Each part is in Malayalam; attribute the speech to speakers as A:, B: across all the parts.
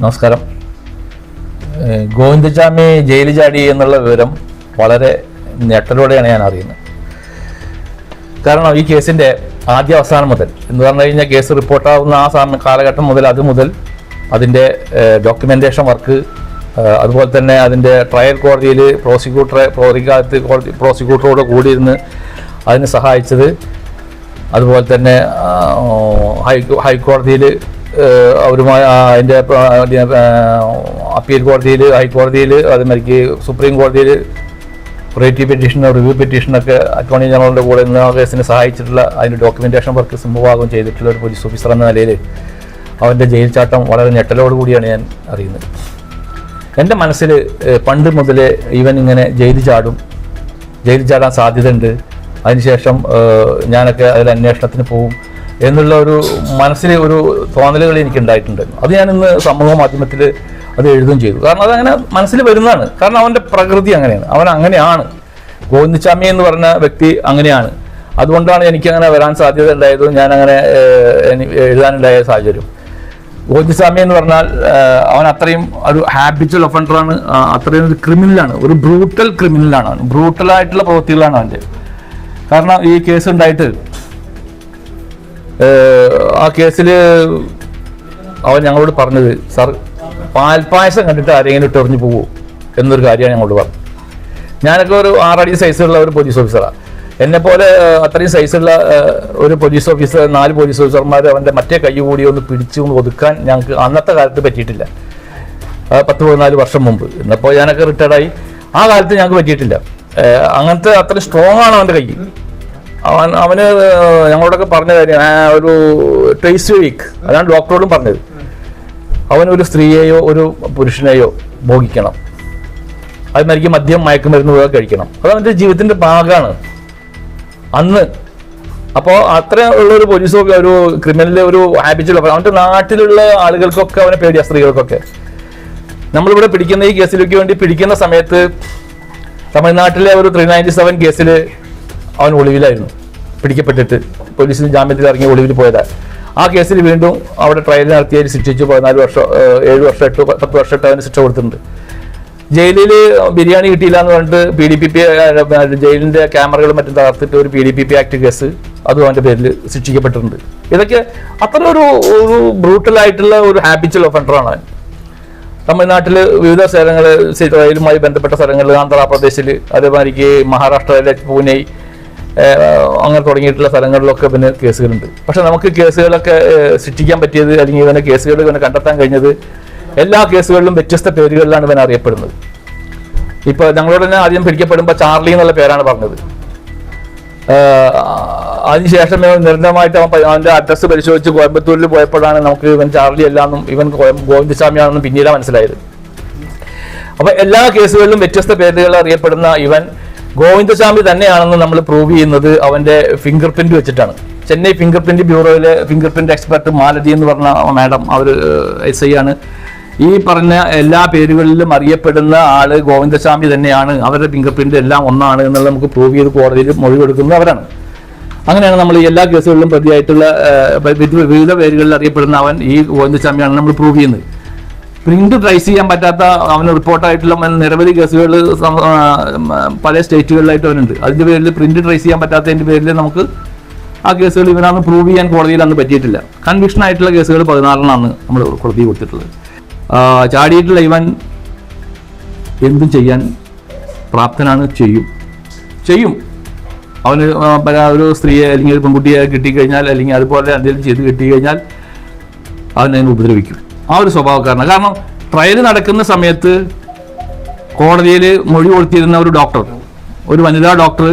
A: നമസ്കാരം. ഗോവിന്ദജാമി ജയിലിൽ ചാടി എന്നുള്ള വിവരം വളരെ ഞെട്ടലോടെയാണ് ഞാൻ അറിയുന്നത്. കാരണം ഈ കേസിന്റെ ആദ്യ അവസാനം മുതൽ എന്ന് പറഞ്ഞു കഴിഞ്ഞാൽ കേസ് റിപ്പോർട്ടാവുന്ന ആ സമയ കാലഘട്ടം മുതൽ അത് മുതൽ അതിന്റെ ഡോക്യുമെന്റേഷൻ വർക്ക് അതുപോലെ തന്നെ അതിന്റെ ട്രയൽ കോടതിയിൽ പ്രോസിക്യൂട്ടറെ പ്രോസിക്കാലത്ത് കോടതി പ്രോസിക്യൂട്ടറോട് കൂടിയിരുന്ന് അതിനെ സഹായിച്ചത്. അതുപോലെ തന്നെ ഹൈ ഹൈക്കോടതിയിൽ അവരുമായി അതിന്റെ അപ്പീൽ കോടതിയിൽ ഹൈക്കോടതിയിൽ അതുമാതിരിക്ക് സുപ്രീം കോടതിയിൽ റേറ്റി പെറ്റീഷൻ റിവ്യൂ പെറ്റീഷനൊക്കെ അറ്റോർണി ജനറലിന്റെ കൂടെ നിന്ന് ആ കേസിനെ സഹായിച്ചിട്ടുള്ള അതിന്റെ ഡോക്യുമെന്റേഷൻ വർക്ക് സിംഹഭാഗം ചെയ്തിട്ടുള്ള ഒരു പോലീസ് ഓഫീസർ എന്ന നിലയിൽ അവന്റെ ജയിൽ ചാട്ടം വളരെ ഞെട്ടലോട് കൂടിയാണ് ഞാൻ അറിയുന്നത്. എന്റെ മനസ്സിൽ പണ്ട് മുതലേ ഇവൻ ഇങ്ങനെ ജയിൽ ചാടും. ജയിൽ ചാടാൻ സാധ്യതയുണ്ട്. അതിനുശേഷം ഞാനൊക്കെ അതിൽ അന്വേഷണത്തിന് പോവും. എന്നുള്ള ഒരു മനസ്സിലെ ഒരു തോന്നലുകൾ എനിക്ക് ഉണ്ടായിട്ടുണ്ടായിരുന്നു അത് ഞാൻ ഇന്ന് സമൂഹ മാധ്യമത്തിൽ അത് എഴുതുകയും ചെയ്തു. കാരണം അതങ്ങനെ മനസ്സിൽ വരുന്നതാണ്. കാരണം അവന്റെ പ്രകൃതി അങ്ങനെയാണ്. അവൻ അങ്ങനെയാണ്. ഗോവിന്ദസ്വാമി എന്ന് പറഞ്ഞ വ്യക്തി അങ്ങനെയാണ്. അതുകൊണ്ടാണ് എനിക്ക് അങ്ങനെ വരാൻ സാധ്യത ഉണ്ടായതും ഞാൻ അങ്ങനെ എഴുതാനുണ്ടായ സാഹചര്യം. ഗോവിന്ദസ്വാമി എന്ന് പറഞ്ഞാൽ അവൻ അത്രയും ഒരു ഹാബിച്വൽ ഒഫൻഡറാണ് അത്രയും ഒരു ക്രിമിനലാണ് ഒരു ബ്രൂട്ടൽ ക്രിമിനലാണ് ബ്രൂട്ടലായിട്ടുള്ള പ്രവൃത്തികളാണ് അവന്റെ. കാരണം ഈ കേസ് ഉണ്ടായിട്ട് ആ കേസിൽ അവൻ ഞങ്ങളോട് പറഞ്ഞത് സാർ പാൽപ്പായസം കണ്ടിട്ട് ആരെങ്കിലും ഇട്ടെറിഞ്ഞു പോകുമോ എന്നൊരു കാര്യമാണ് ഞങ്ങളോട് പറഞ്ഞത്. ഞാനൊക്കെ ഒരു ആറടി സൈസുള്ള ഒരു പോലീസ് ഓഫീസറാണ് എന്നെ പോലെ അത്രയും സൈസുള്ള ഒരു പോലീസ് ഓഫീസർ നാല് പോലീസ് ഓഫീസർമാർ അവന്റെ മറ്റേ കൈ കൂടി ഒന്ന് പിടിച്ചു ഒതുക്കാൻ ഞങ്ങൾക്ക് അന്നത്തെ കാലത്ത് പറ്റിയിട്ടില്ല. പത്ത് പതിനാല് വർഷം മുമ്പ്. ഇന്നപ്പോൾ ഞാനൊക്കെ റിട്ടയർഡായി ആ കാലത്ത് ഞങ്ങൾക്ക് പറ്റിയിട്ടില്ല. അങ്ങനത്തെ അത്ര സ്ട്രോങ് ആണ് അവന്റെ കൈ അവൻ അവന് ഞങ്ങളോടൊക്കെ പറഞ്ഞ കാര്യം ഒരു ടേസ്റ്റ് വീക്ക് അതാണ് ഡോക്ടറോടും പറഞ്ഞത്. അവൻ ഒരു സ്ത്രീയെയോ ഒരു പുരുഷനെയോ ഭോഗിക്കണം. അതിനായിരിക്കും മദ്യം മയക്കുമരുന്ന് പോയി കഴിക്കണം. അത് അവന്റെ ജീവിതത്തിന്റെ ഭാഗമാണ്. അന്ന് അപ്പോൾ അത്ര ഉള്ള ഒരു പോലീസ് ഒരു ക്രിമിനൽ ഒരു ഹാബിറ്റുള്ള അവന്റെ നാട്ടിലുള്ള ആളുകൾക്കൊക്കെ അവനെ പേടിയ സ്ത്രീകൾക്കൊക്കെ. നമ്മളിവിടെ പിടിക്കുന്ന ഈ കേസിലേക്ക് വേണ്ടി പിടിക്കുന്ന സമയത്ത് തമിഴ്നാട്ടിലെ ഒരു ത്രീ നയന്റി സെവൻ കേസിൽ അവൻ ഒളിവിലായിരുന്നു. പിടിക്കപ്പെട്ടിട്ട് പോലീസിന് ജാമ്യത്തിൽ ഇറങ്ങി ഒളിവിൽ പോയതാണ് ആ കേസിൽ വീണ്ടും അവിടെ ട്രയൽ നടത്തിയതിൽ ശിക്ഷിച്ചു പതിനാല് വർഷം ഏഴ് വർഷം എട്ട് പത്ത് വർഷം എട്ട് അവന് ശിക്ഷ കൊടുത്തിട്ടുണ്ട്. ജയിലിൽ ബിരിയാണി കിട്ടിയില്ല എന്ന് പറഞ്ഞിട്ട് പി ഡി പി പി ജയിലിന്റെ ക്യാമറകളും മറ്റും തകർത്തിട്ട് ഒരു P D P P act case അതും അവന്റെ പേരിൽ ശിക്ഷിക്കപ്പെട്ടിട്ടുണ്ട്. ഇതൊക്കെ അത്ര ഒരു ഒരു ബ്രൂട്ടലായിട്ടുള്ള ഒരു ഹാബിച്വൽ ഒഫൻഡറാണ് അവൻ. തമിഴ്നാട്ടിൽ വിവിധ സ്ഥലങ്ങൾ റെയിലുമായി ബന്ധപ്പെട്ട സ്ഥലങ്ങളിൽ ആന്ധ്രാപ്രദേശിൽ അതേമാതിരിക്ക് മഹാരാഷ്ട്രയിലെ പൂനെ അങ്ങനെ തുടങ്ങിയിട്ടുള്ള സ്ഥലങ്ങളിലൊക്കെ പിന്നെ കേസുകളുണ്ട്. പക്ഷെ നമുക്ക് കേസുകളൊക്കെ സൃഷ്ടിക്കാൻ പറ്റിയത് അല്ലെങ്കിൽ ഇവനെ കേസുകൾ ഇവനെ കണ്ടെത്താൻ കഴിഞ്ഞത് എല്ലാ കേസുകളിലും വ്യത്യസ്ത പേരുകളിലാണ് ഇവൻ അറിയപ്പെടുന്നത്. ഇപ്പൊ ഞങ്ങളോട് തന്നെ ആദ്യം പിടിക്കപ്പെടുമ്പോൾ ചാർലി എന്നുള്ള പേരാണ് പറഞ്ഞത്. അതിനുശേഷം നിരന്തരമായിട്ട് അവൻ അവന്റെ അഡ്രസ് അഡ്രസ്സ് പരിശോധിച്ച് കോയമ്പത്തൂരിൽ പോയപ്പോഴാണ് നമുക്ക് ഇവൻ ചാർലി അല്ലാന്നും ഇവൻ ഗോവിന്ദസ്വാമിയാണെന്നും പിന്നീടാണ് മനസ്സിലായത്. അപ്പൊ എല്ലാ കേസുകളിലും വ്യത്യസ്ത പേരുകൾ അറിയപ്പെടുന്ന ഇവൻ ഗോവിന്ദസ്വാമി തന്നെയാണെന്ന് നമ്മൾ പ്രൂവ് ചെയ്യുന്നത് അവന്റെ ഫിംഗർ പ്രിന്റ് വെച്ചിട്ടാണ്. ചെന്നൈ ഫിംഗർ പ്രിന്റ് ബ്യൂറോയിലെ ഫിംഗർ പ്രിന്റ് എക്സ്പെർട്ട് മാലതി എന്ന് പറഞ്ഞ മാഡം അവർ എസ് ഐ ആണ്. ഈ പറഞ്ഞ എല്ലാ പേരുകളിലും അറിയപ്പെടുന്ന ആൾ ഗോവിന്ദസ്വാമി തന്നെയാണ്. അവരുടെ ഫിംഗർ പ്രിന്റ് എല്ലാം ഒന്നാണ് എന്നുള്ളത് നമുക്ക് പ്രൂവ് ചെയ്ത് കോടതിയിൽ മൊഴി കൊടുക്കുന്നത് അവരാണ്. അങ്ങനെയാണ് നമ്മൾ എല്ലാ കേസുകളിലും പ്രതിയായിട്ടുള്ള വിവിധ- പേരുകളിൽ അറിയപ്പെടുന്ന അവൻ ഈ ഗോവിന്ദസ്വാമിയാണ് നമ്മൾ പ്രൂവ് ചെയ്യുന്നത്. പ്രിന്റ് ട്രേസ് ചെയ്യാൻ പറ്റാത്ത അവന് റിപ്പോർട്ടായിട്ടുള്ള നിരവധി കേസുകൾ പല സ്റ്റേറ്റുകളിലായിട്ട് അവനുണ്ട്. അതിന്റെ പേരിൽ പ്രിന്റ് ട്രേസ് ചെയ്യാൻ പറ്റാത്തതിന്റെ പേരിൽ നമുക്ക് ആ കേസുകൾ ഇവനാന്ന് പ്രൂവ് ചെയ്യാൻ കോടതിയിൽ അന്ന് പറ്റിയിട്ടില്ല. കൺവിക്ഷൻ ആയിട്ടുള്ള കേസുകൾ പതിനാറിനാണ് നമ്മൾ കോടതി കൊടുത്തിട്ടുള്ളത്. ചാടിയിട്ടുള്ള ഇവൻ എന്തും ചെയ്യാൻ പ്രാപ്തനാണ് ചെയ്യും. ചെയ്യും. അവന് ഒരു സ്ത്രീയെ അല്ലെങ്കിൽ ഒരു പെൺകുട്ടിയെ കിട്ടിക്കഴിഞ്ഞാൽ അല്ലെങ്കിൽ അതുപോലെ എന്തെങ്കിലും ചെയ്ത് കിട്ടിക്കഴിഞ്ഞാൽ അവൻ അതിനെ ഉപദ്രവിക്കും. ആ ഒരു സ്വഭാവക്കാരനാണ്. കാരണം ട്രയൽ നടക്കുന്ന സമയത്ത് കോടതിയിൽ മൊഴി കൊടുത്തിരുന്ന ഒരു ഡോക്ടർ ഒരു വനിതാ ഡോക്ടർ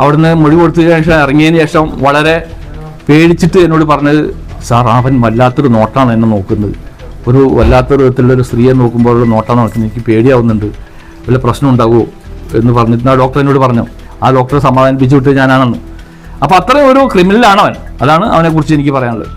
A: അവിടുന്ന് മൊഴി കൊടുത്തതിന് ശേഷം ഇറങ്ങിയതിന് ശേഷം വളരെ പേടിച്ചിട്ട് എന്നോട് പറഞ്ഞത് സാർ അവൻ വല്ലാത്തൊരു നോട്ടാണ് എന്നെ നോക്കുന്നത്. ഒരു വല്ലാത്തൊരു വിധത്തിലുള്ള ഒരു സ്ത്രീയെ നോക്കുമ്പോഴുള്ള നോട്ടാണ് നോക്കുന്നത് എനിക്ക് പേടിയാവുന്നുണ്ട്. വല്ല പ്രശ്നം ഉണ്ടാകുമോ എന്ന് പറഞ്ഞിട്ട് ആ ഡോക്ടർ എന്നോട് പറഞ്ഞു. ആ ഡോക്ടറെ സമാധാനിപ്പിച്ചു വിട്ട് ഞാനാണെന്ന്. അപ്പോൾ അത്രയും ഒരു ക്രിമിനലാണ് അവൻ. അതാണ് അവനെക്കുറിച്ച് എനിക്ക് പറയാനുള്ളത്.